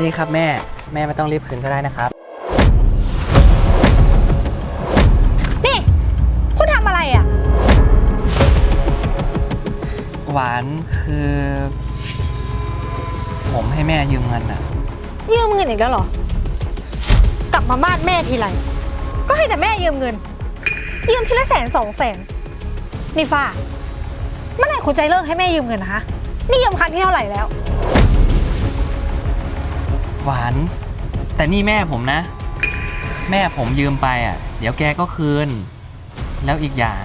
นี่ครับแม่แม่ไม่ต้องรีบคืนก็ได้นะครับ นี่ คุณทำอะไรอะ หวานคือ ผมให้แม่ยืมเงินอะ ยืมเงินอีกแล้วเหรอ กลับมาบ้านแม่ทีไร ก็ให้แต่แม่ยืมเงิน ยืมทีละแสนสองแสน นี่ฟ้าเมื่อไหร่คุณใจเลิกให้แม่ยืมเงินนะคะนี่ยืมครั้งที่เท่าไหร่แล้ว หวาน แต่นี่แม่ผมนะ แม่ผมยืมไปอะ เดี๋ยวแกก็คืน แล้วอีกอย่าง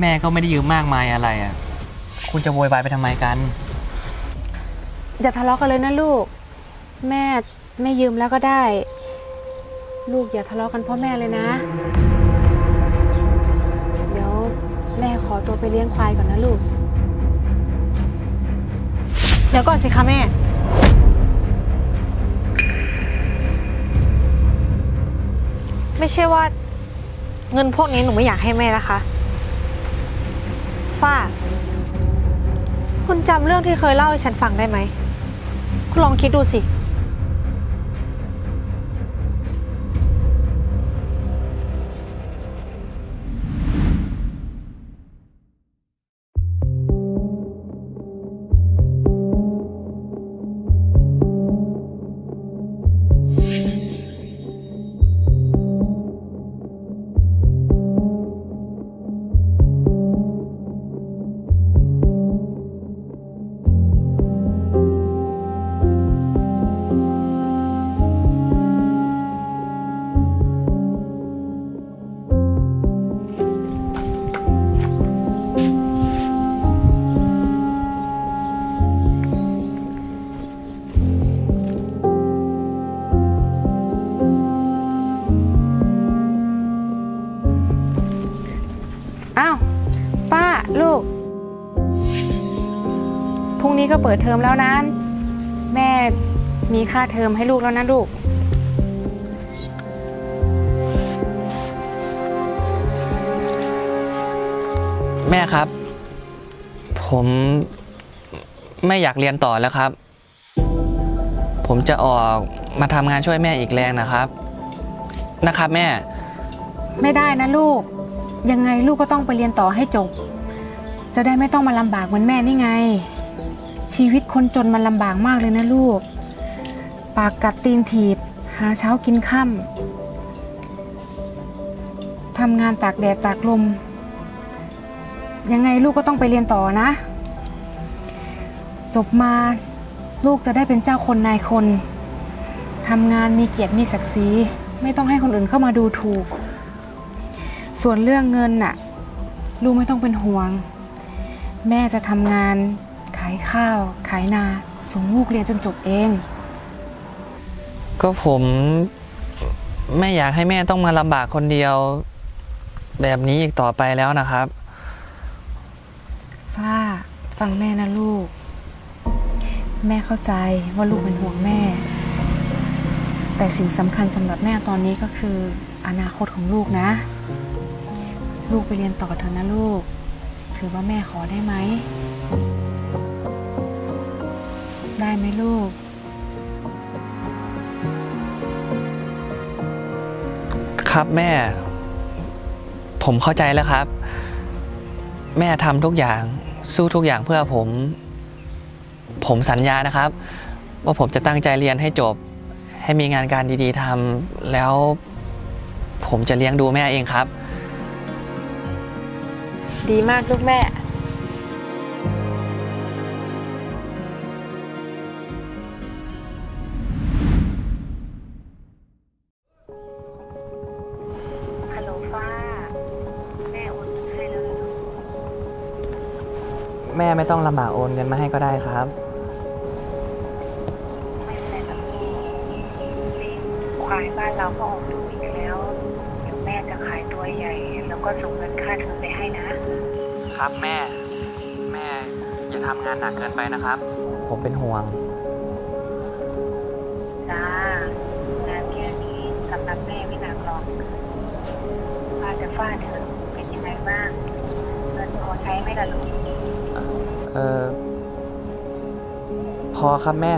แม่ก็ไม่ได้ยืมมากมายอะไรอะ คุณจะโวยวายไปทำไมกัน อย่าทะเลาะกันเลยนะลูก แม่ไม่ยืมแล้วก็ได้ ลูกอย่าทะเลาะกันเพ่อแม่เลยนะ เดี๋ยวแม่ขอตัวไปเลี้ยงควายก่อนนะลูก เดี๋ยวก่อนสิคะแม่ ไม่ใช่ว่า เงินพวกนี้หนูไม่อยากให้แม่นะคะฟ้า คุณจำเรื่องที่เคยเล่าให้ฉันฟังได้ไหม คุณลองคิดดูสิ ลูก พรุ่งนี้ก็เปิดเทอมแล้วนะ แม่มีค่าเทอมให้ลูกแล้วนะลูก แม่ครับ ผมไม่อยากเรียนต่อแล้วครับ ผมจะออกมาทำงานช่วยแม่อีกแรงนะครับ นะครับแม่ ไม่ได้นะลูก ยังไงลูกก็ต้องไปเรียนต่อให้จบ จะได้ไม่ต้องมาลำบากเหมือนแม่นี่ไง ชีวิตคนจนมันลำบากมากเลยนะลูก ปากกัดตีนถีบ หาเช้ากินค่ำทำงานตากแดดตากลม ยังไงลูกก็ต้องไปเรียนต่อนะ จบมาลูกจะได้เป็นเจ้าคนนายคนทำงานมีเกียรติมีศักดิ์ศรีไม่ต้องให้คนอื่นเข้ามาดูถูก ส่วนเรื่องเงินน่ะ ลูกไม่ต้องเป็นห่วง แม่จะทำงาน ขายข้าว ขายนา ส่งลูกเรียนจนจบเอง ก็ผมไม่อยากให้แม่ต้องมาลำบากคนเดียว แบบนี้อีกต่อไปแล้วนะครับ ฟ้า ฟังแม่นะลูก แม่เข้าใจว่าลูกเป็นห่วงแม่ แต่สิ่งสำคัญสำหรับแม่ตอนนี้ก็คือ อนาคตของลูกนะ ลูกไปเรียนต่อเถอะนะลูก ถือว่าแม่ขอได้ไหม ได้ไหมลูก ครับแม่ ผมเข้าใจแล้วครับ แม่ทำทุกอย่างสู้ทุกอย่างเพื่อผม ผมสัญญานะครับ ว่าผมจะตั้งใจเรียนให้จบ ให้มีงานการดีๆทำแล้ว ผมจะเลี้ยงดูแม่เองครับ ดีมากลูกแม่ ฮัลโหลฟ้า แม่โอนเงินให้แล้วนะลูกแม่ไม่ต้องลำบากโอนเงินมาให้ก็ได้ครับ ไม่เป็นไรหรอกลูกนี่ควายบ้านเราก็ออกลูกอีกแล้ว เดี๋ยวแม่จะขายตัวใหญ่ แล้วก็ส่งเงินค่าเทอมไปให้นะ ครับแม่ แม่ อย่าทำงานหนักเกินไปนะครับ ผมเป็นห่วง จ้างานแค่นี้สำหรับแม่ไม่หนักหรอกฟ้าจะฟ้าเถอะเป็นยังไงบ้างเงินพอใช้ไหมล่ะลูกเออพอครับแม่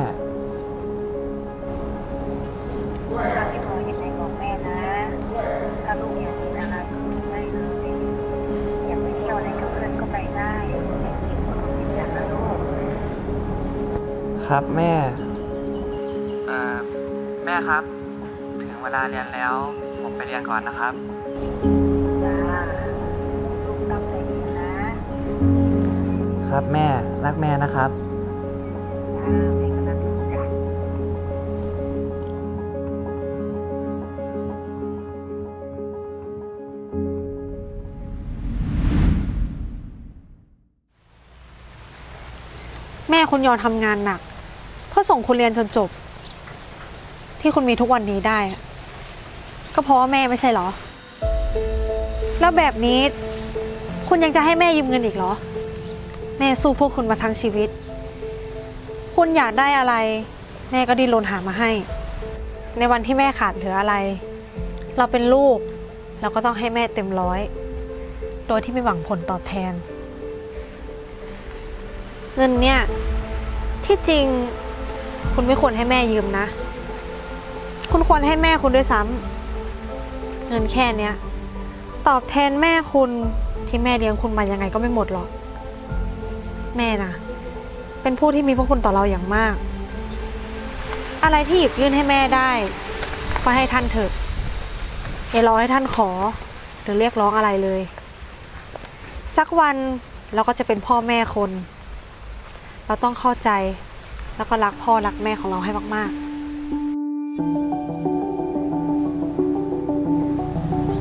ครับแม่ เอ่อ แม่ครับ ถึงเวลาเรียนแล้ว ผมไปเรียนก่อนนะครับ จ้าลูกตั้งใจเรียนนะครับ แม่ รักแม่นะครับ จ้าแม่ก็รักลูกจ้ะ แม่คุณยอมทำงานหนักเพื่อ ส่งคุณเรียนจนจบ ที่คุณมีทุกวันนี้ได้ ก็เพราะว่าแม่ไม่ใช่เหรอ แล้วแบบนี้ คุณยังจะให้แม่ยืมเงินอีกเหรอ แม่สู้พวกคุณมาทั้งชีวิต คุณอยากได้อะไร แม่ก็ดิ้นรนหามาให้ ในวันที่แม่ขาดเหลืออะไร เราเป็นลูก เราก็ต้องให้แม่เต็มร้อย โดยที่ไม่หวังผลตอบแทน เงินเนี่ยที่จริง คุณไม่ควรให้แม่ยืมนะ คุณควรให้แม่คุณด้วยซ้ำเงินแค่เนี้ย ตอบแทนแม่คุณที่แม่เลี้ยงคุณมายังไงก็ไม่หมดหรอก แม่นะเป็นผู้ที่มีพระคุณต่อเราอย่างมาก อะไรที่หยิบยื่นให้แม่ได้ก็ให้ท่านเถิดอย่ารอให้ท่านขอ หรือเรียกร้องอะไรเลย สักวันเราก็จะเป็นพ่อแม่คน เราต้องเข้าใจ แล้วก็รักพ่อรักแม่ของเราให้มาก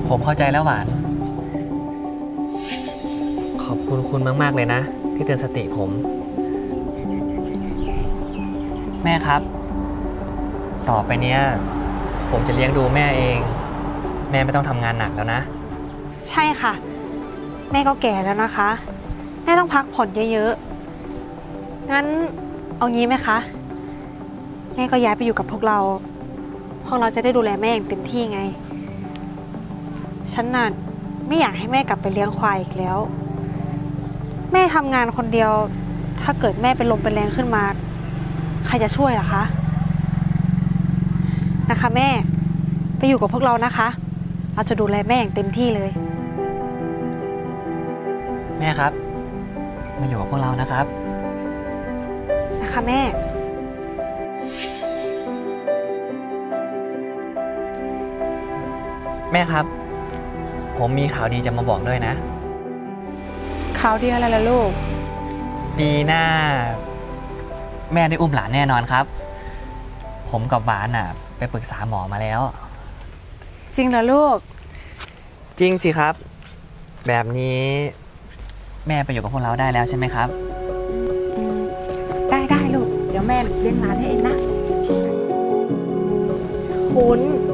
ผมเข้าใจแล้วหวาน ขอบคุณคุณมาก ๆ เลยนะ ที่เตือนสติผม แม่ครับ ต่อไปเนี้ย ผมจะเลี้ยงดูแม่เอง แม่ไม่ต้องทำงานหนักแล้วนะ ๆ ใช่ค่ะ แม่ก็แก่แล้วนะคะ แม่ต้องพักผ่อนเยอะๆ งั้น เอางี้ไหมคะ แม่ก็ย้ายไปอยู่กับพวกเรา พวกเราจะได้ดูแลแม่อย่างเต็มที่ไง ฉันน่ะไม่อยากให้แม่กลับไปเลี้ยงควายอีกแล้ว แม่ทำงานคนเดียว ถ้าเกิดแม่เป็นลมเป็นแรงขึ้นมา ใครจะช่วยล่ะคะ นะคะแม่ ไปอยู่กับพวกเรานะคะ เราจะดูแลแม่อย่างเต็มที่เลย แม่ครับ มาอยู่กับพวกเรานะครับ คะแม่ แม่ครับ ผมมีข่าวดีจะมาบอกด้วยนะ ข่าวดีอะไรล่ะลูก ปีหน้า แม่ได้อุ้มหลานแน่นอนครับ ผมกับหวานน่ะ ไปปรึกษาหมอมาแล้ว จริงเหรอลูก จริงสิครับ แบบนี้แม่ไปอยู่กับพวกเราได้แล้วใช่ไหมครับ ได้ลูกเดี๋ยวแม่เลี้ยงหลานให้เองนะคุณ